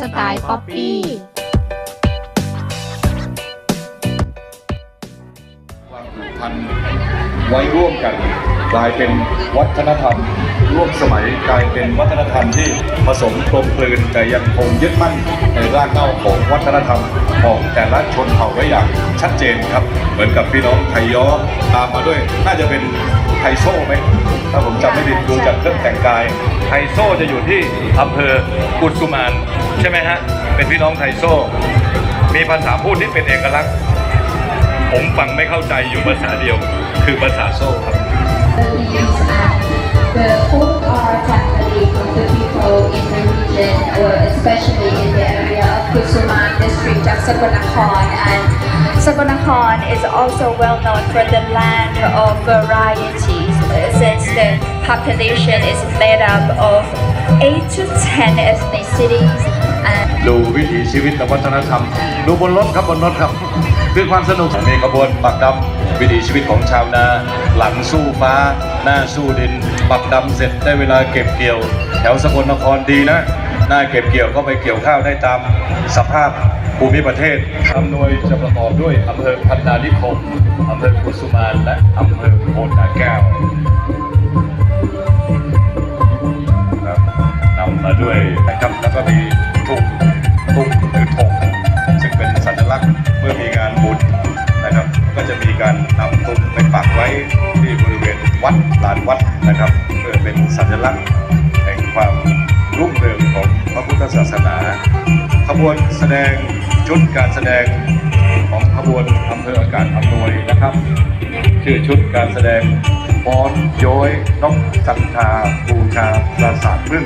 สไตล์ป๊อปปี้ความผูกพันไว้ร่วมกัน กลายเป็นวัฒนธรรม ร่วมสมัยกลายเป็นวัฒนธรรมที่ผสมกลมกลืนแต่ยังคงยึดมั่นในรากเหง้าของวัฒนธรรมของแต่ละชนเผ่าไว้อย่างชัดเจนครับ เหมือนกับพี่น้องไทยย้อตามมาด้วย น่าจะเป็น ไทโซไหมถ้าผมจำไม่ผิดดูจากเครื่องแต่งกายไทโซจะอยู่ที่อำเภอกุสุมานใช่ไหมฮะเป็นพี่น้องไทโซ มีภาษาพูดที่เป็นเอกลักษณ์ ผมฟังไม่เข้าใจอยู่ภาษาเดียว คือภาษาโซ่ครับ the folk art family of the people in the region, or especially in the area of Kusuman district of Sagunakhon. And Sagunakhon is also well known for the land of varieties, since the population is made up of 8 to 10 ethnicities. And ดูวิถีชีวิตและวัฒนธรรม ดูบนรถครับบนรถครับคือความสนุกมีขบวนปักดำวิถีชีวิตของชาวนา หลังสู้ฟ้า หน้าสู้ดิน ปักดำเสร็จได้เวลาเก็บเกี่ยว แถวสกลนครดีนะ หน้าเก็บเกี่ยวก็ไปเกี่ยวข้าวได้ตามสภาพ ภูมิประเทศอำนวยจะประกอบด้วยอำเภอพันนานิคมอำเภอกุสุมานและอำเภอโพนนาแก้วครับนำมาด้วยนะครับแล้วก็มีทุ่งทุ่งคือธงซึ่งเป็นสัญลักษณ์เมื่อมีงานบุญนะครับ ก็จะมีการนำธงไปปักไว้ที่บริเวณวัดลานวัดนะครับเพื่อเป็นสัญลักษณ์แห่งความรุ่งเรืองของพระพุทธศาสนาขบวนแสดง ชุดการแสดงของขบวนอำเภออากาศอำนวยนะครับ ชื่อชุดการแสดงฟ้อนย้อยนกจันทาบูชาปราสาทพึ่ง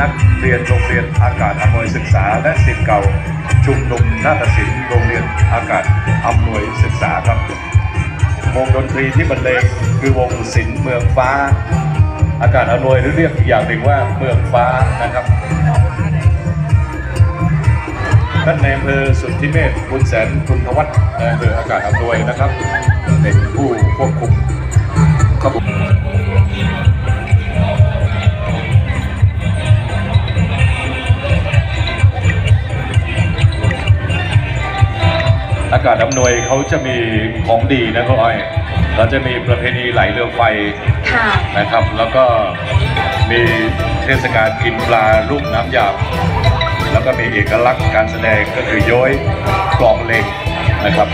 นักเรียนโรงเรียนอากาศอำนวยศึกษา และศิษย์เก่า ชุมนุมนาฏศิลป์โรงเรียนอากาศอำนวยศึกษาครับ วงดนตรีที่บรรเลงคือวงศิลป์เมืองฟ้า อากาศอำนวยหรือเรียกอีกอย่างหนึ่งว่าเมืองฟ้านะครับ ท่านในอำเภอสุทธิเมธคุณแสนคุณทวัฒน์ในอำเภออากาศอำนวยนะครับ เป็นผู้ควบคุมขบวนอากาศอำนวยเขาจะมีของดีนะเขาอ้อยเราจะมีประเพณีไหลเรือไฟค่ะนะครับ แล้วก็มีเทศกาลกินปลาลูกน้ำหยาบ แล้วก็มีเอกลักษณ์การแสดงก็คือย้อยกลองเหล็กนะครับ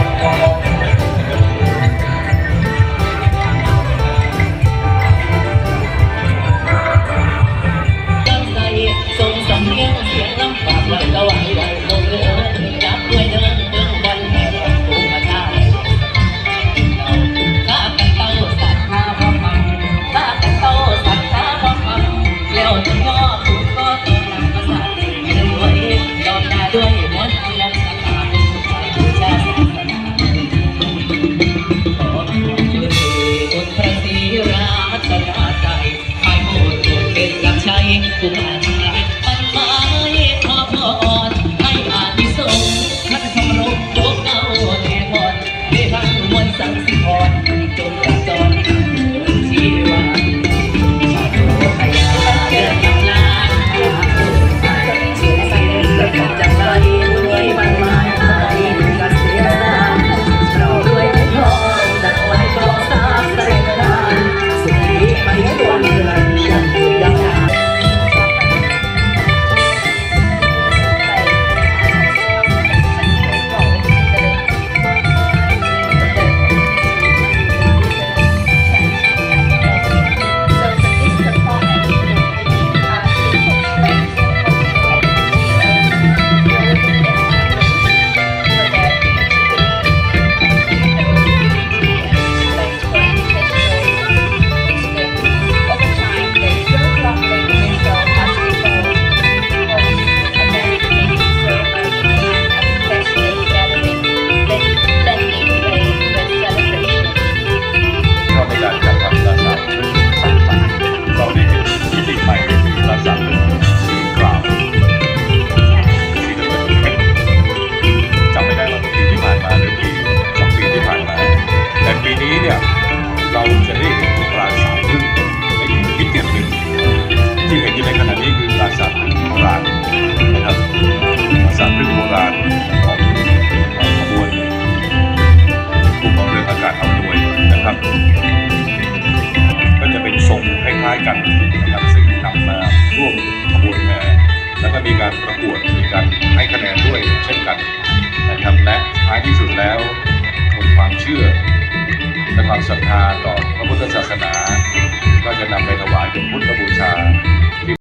ชนาใจให้โมดโปรดเป็นรับใช้ผู้อา ศาสตร์โบราณนะครับภาษาพื้นโบราณของของขบวนกลุ่มเรื่องอากาศเอด้วยนะครับ ก็จะเป็นทรงคล้ายๆกันนะครับซึ่งนำมาร่วมขบวนแห่แล้วก็มีการประกวดมีการให้คะแนนด้วยเช่นกันนะครับและท้ายที่สุดแล้วบนความเชื่อและความศรัทธาต่อพระพุทธศาสนา ก็จะนำไปถวายเป็นพุทธบูชา